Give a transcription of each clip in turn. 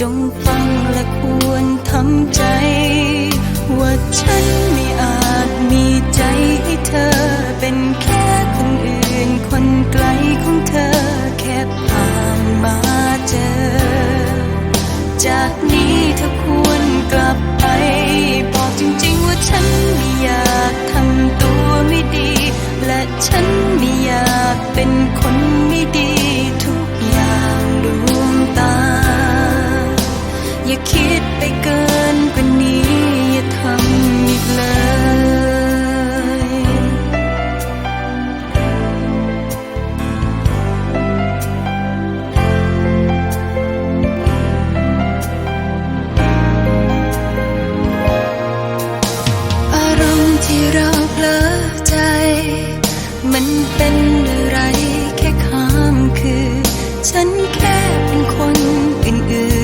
จงฟังและควรทำใจ ว่าฉันไม่อาจมีใจให้เธอ เป็นแค่คนอื่นคนไกลของเธอ แค่ผ่านมาเจอจาก อย่าคิดไปเกินกว่านี้ อย่าทำอีกเลยอารมณ์ที่เราเพลอใจ มันเป็นอะไรแค่ข้ามคือ ฉันแค่เป็นคนอื่นๆ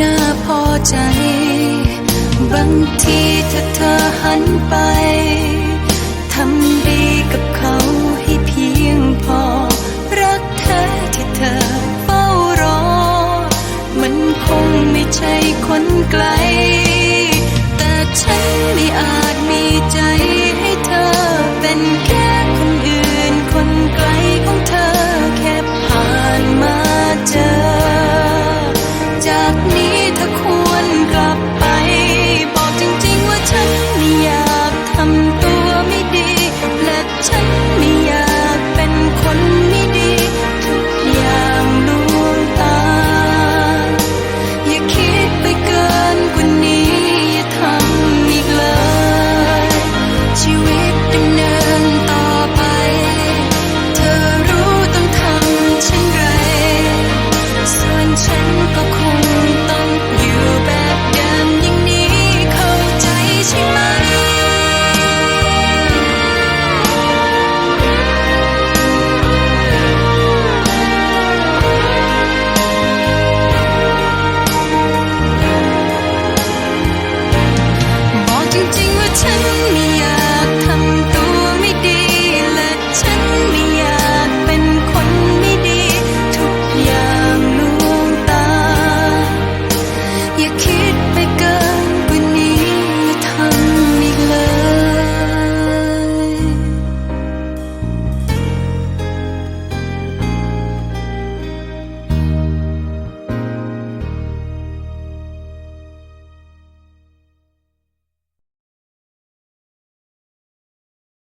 น่าพอใจ บางทีถ้าเธอหันไป